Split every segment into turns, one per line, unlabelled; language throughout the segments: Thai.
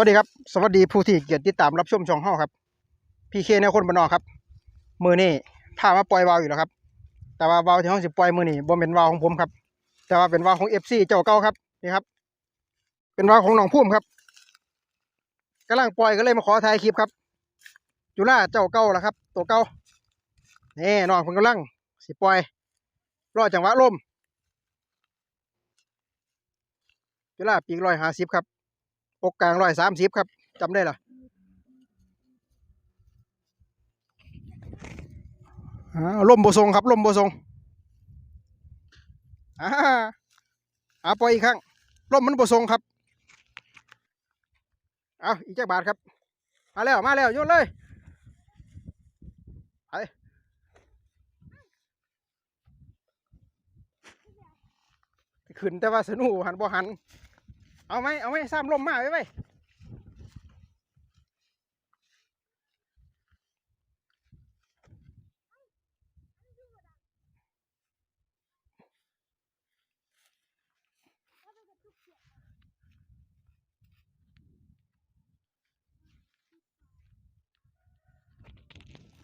วัสดีครับ สวัสดีผู้ที่เกียรติติดตามรับชมช่องเฮาครับ พีเคแนคนบนนอกครับ มือนี้พามาปล่อยวาวอยู่แล้วครับ แต่ว่าวาวที่เฮาสิปล่อยมือนี้บ่เป็นวาวของผมครับ แต่ว่าเป็นวาวของ FC เจ้าเก่าครับนี่ครับ เป็นวาวของหนองพุ่มครับกำลังปล่อยก็เลยมาขอถ่ายคลิปครับ จุฬาเจ้าเก่าแล้วครับ ตัวเก่านี่น้องเพิ่นกำลังสิปล่อยรอจังหวะลมจุฬาปีกร้อยห้าสิบครับ กกลางร้อยสามสิบครับจำได้หรออ่าลมโบทรงครับลมโบทรงอ่าอ่าปล่อยอีกครั้งลมมันโบทรงครับเอาอีกจักบาทครับมาแล้วมาแล้วโยนเลยไปขึ้นแต่ว่าสนุหันบ่หัน เอาไหมเอาไหมซ้ำลมมาไว้ไว้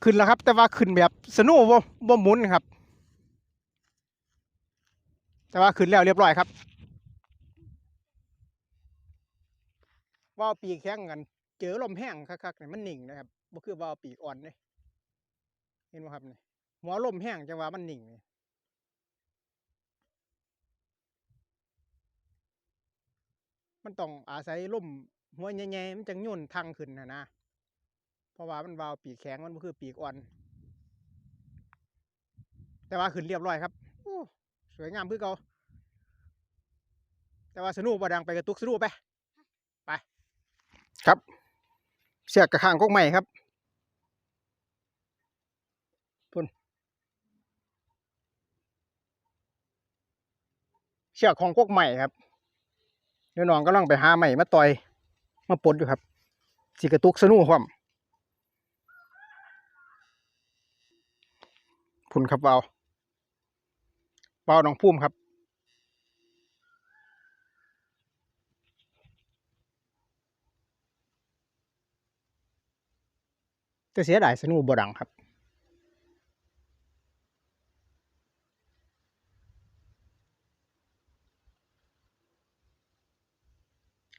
ขึ้นแล้วครับ แต่ว่าขึ้นแบบสนุบ่บ่หมุนครับ แต่ว่าขึ้นแล้วเรียบร้อยครับ ว่าวปีกแข็งกัน เจอลมแห้งคักๆเนี่ยมันหนิ่งนะครับบ่คือว่าวปีกอ่อนเลยเห็นไหมครับเนี่หัวลมแห้งจังว่ามันหนิ่งเนี่ยมันต้องอาศัยลมหัวใหญ่ๆมันจังโย่นทางขึ้นนะนะเพราะว่ามันวาวปีกแข็งมันบ่คือปีกอ่อน แต่ว่าขึ้นเรียบร้อยครับสวยงามคือเก่าแต่ว่าสนุกบ่ดังไปกระตุกสนุกไป ครับ เสียกกระข้างกกใหม่ครับพุ่นเชือกของกกใหม่ครับเดี๋ยวน้องกำลังไปหาใหม่มาต่อย มาปลดอยู่ครับสิกระตุกสนุกความพุ่นครับเบาเบาน้องพุ่มครับ แต่เสียดายสนุกบ่ดังครับ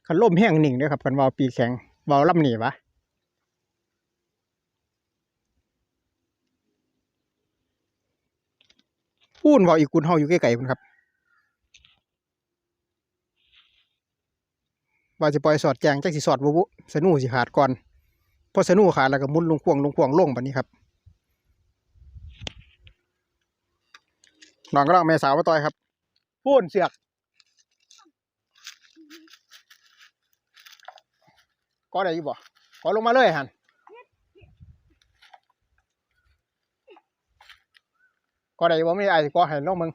คันล่มแห้งหนิ่งด้วยครับคันวาวปีแข็งวาวล่ำหนีวะพูนวาวอีกกุนเฮาอยู่ใกล้ๆคุณครับว่าสิปล่อยสอดแจงจักสิสอดบ่บุสนูสิขาดก่อน พอสนูขาดแล้วก็มุนลงควงลงควงลงแบบนี้ครับน้องก็ลองแม่สาวมาต่อยครับพูนเสือกก็ได้อยู่บ่ก็ลงมาเลยหันก็ได้อยู่บ่ไม่ได้ก็ให้ลงมึง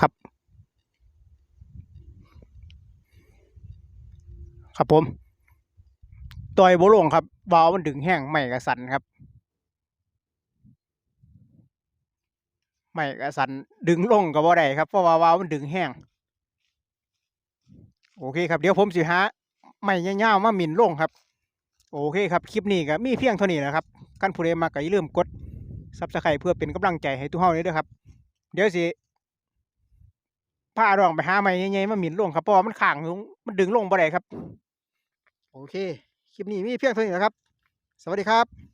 ครับ ครับผมต่อยบ่ลงครับวาล์วมันดึงแห้งไม่กระสันครับไม่กระสันดึงลงก็บ่ได้ครับเพราะว่าวาวมันดึงแห้งโอเคครับเดี๋ยวผมสิหาไม่ยาวๆมาหมิ่นลงครับ โอเคครับคลิปนี้ก็มีเพียงเท่านี้นะครับกันผู้ใดมาก็อย่าลืมกดซับสไครต์เพื่อเป็นกำลังใจให้ทุกเฮาเลยด้อครับ เดี๋ยวสิพาดองไปหาไม่ใหญ่ๆมาหมิ่นลงครับเพราะว่ามันข้างลงมันดึงลงบ่ได้ครับ โอเค คลิปนี้มีเพียงเท่านี้นะครับ สวัสดีครับ